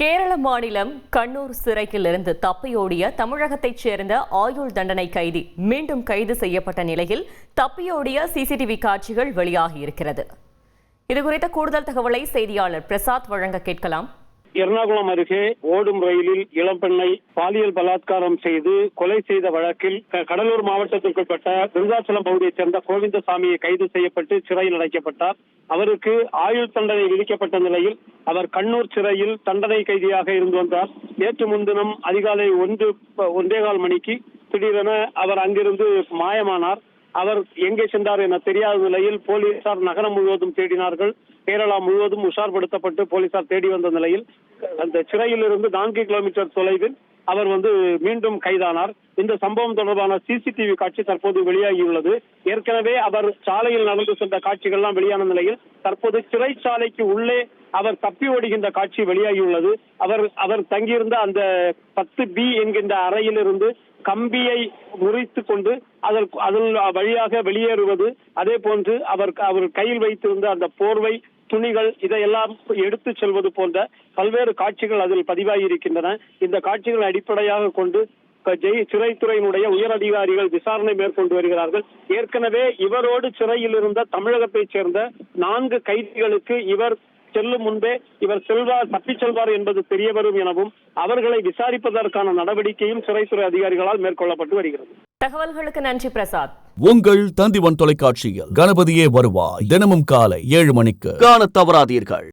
கேரள மாநிலம் கண்ணூர் சிறையிலிருந்து தப்பியோடிய தமிழகத்தைச் சேர்ந்த ஆயுள் தண்டனை கைதி மீண்டும் கைது செய்யப்பட்ட நிலையில் தப்பியோடிய சிசிடிவி காட்சிகள் வெளியாகியிருக்கிறது. இதுகுறித்த கூடுதல் தகவலை செய்தியாளர் பிரசாத் வழங்க கேட்கலாம். எர்ணாகுளம் அருகே ஓடும் ரயிலில் இளம்பெண்ணை பாலியல் பலாத்காரம் செய்து கொலை செய்த வழக்கில் கடலூர் மாவட்டத்திற்குட்பட்ட விருதாச்சலம் பகுதியைச் சேர்ந்த கோவிந்தசாமியை கைது செய்யப்பட்டு சிறையில் அடைக்கப்பட்டார். அவருக்கு ஆயுள் தண்டனை விதிக்கப்பட்ட நிலையில் அவர் கண்ணூர் சிறையில் தண்டனை கைதியாக இருந்து வந்தார். நேற்று முன்தினம் அதிகாலை ஒன்று ஒன்றே கால் மணிக்கு திடீரென அவர் அங்கிருந்து மாயமானார். அவர் எங்கே சென்றார் என தெரியாத நிலையில் போலீசார் நகரம் முழுவதும் தேடினார்கள். கேரளா முழுவதும் உஷார்படுத்தப்பட்டு போலீசார் தேடி வந்த நிலையில் அந்த சிறையிலிருந்து நான்கு கிலோமீட்டர் தொலைவில் அவர் வந்து மீண்டும் கைதானார். இந்த சம்பவம் தொடர்பான சிசிடிவி காட்சி தற்போது வெளியாகியுள்ளது. ஏற்கனவே அவர் சாலையில் நடந்து சென்ற காட்சிகள்லாம் வெளியான நிலையில் தற்போது சிறைச்சாலைக்கு உள்ளே அவர் தப்பி ஓடுகின்ற காட்சி வெளியாகியுள்ளது. அவர் அவர் தங்கியிருந்த அந்த பத்து பி என்கின்ற அறையிலிருந்து கம்பியை முறித்து கொண்டு அதற்கு அதில் வழியாக வெளியேறுவது. அதே போன்று அவர் அவர் கையில் வைத்திருந்த அந்த போர்வை துணிகள் இதையெல்லாம் எடுத்து செல்வது போன்ற பல்வேறு காட்சிகள் அதில் பதிவாகி இருக்கின்றன இந்த காட்சிகளை அடிப்படையாக கொண்டு ஜெய் சிறைத்துறையினுடைய உயர் அதிகாரிகள் விசாரணை மேற்கொண்டு வருகிறார்கள். ஏற்கனவே இவரோடு சிறையில் இருந்த தமிழகத்தைச் சேர்ந்த நான்கு கைதிகளுக்கு இவர் செல்லும் முன்பே இவர் செல்வார் தப்பிச் செல்வார் என்பது தெரிய வரும் எனவும் அவர்களை விசாரிப்பதற்கான நடவடிக்கையும் சிறைத்துறை அதிகாரிகளால் மேற்கொள்ளப்பட்டு வருகிறது. தகவல்களுக்கு நன்றி பிரசாத். உங்கள் தந்திவன் தொலைக்காட்சியில் கணபதியே வருவாய். தினமும் காலை ஏழு மணிக்கு காணத் தவறாதீர்கள்.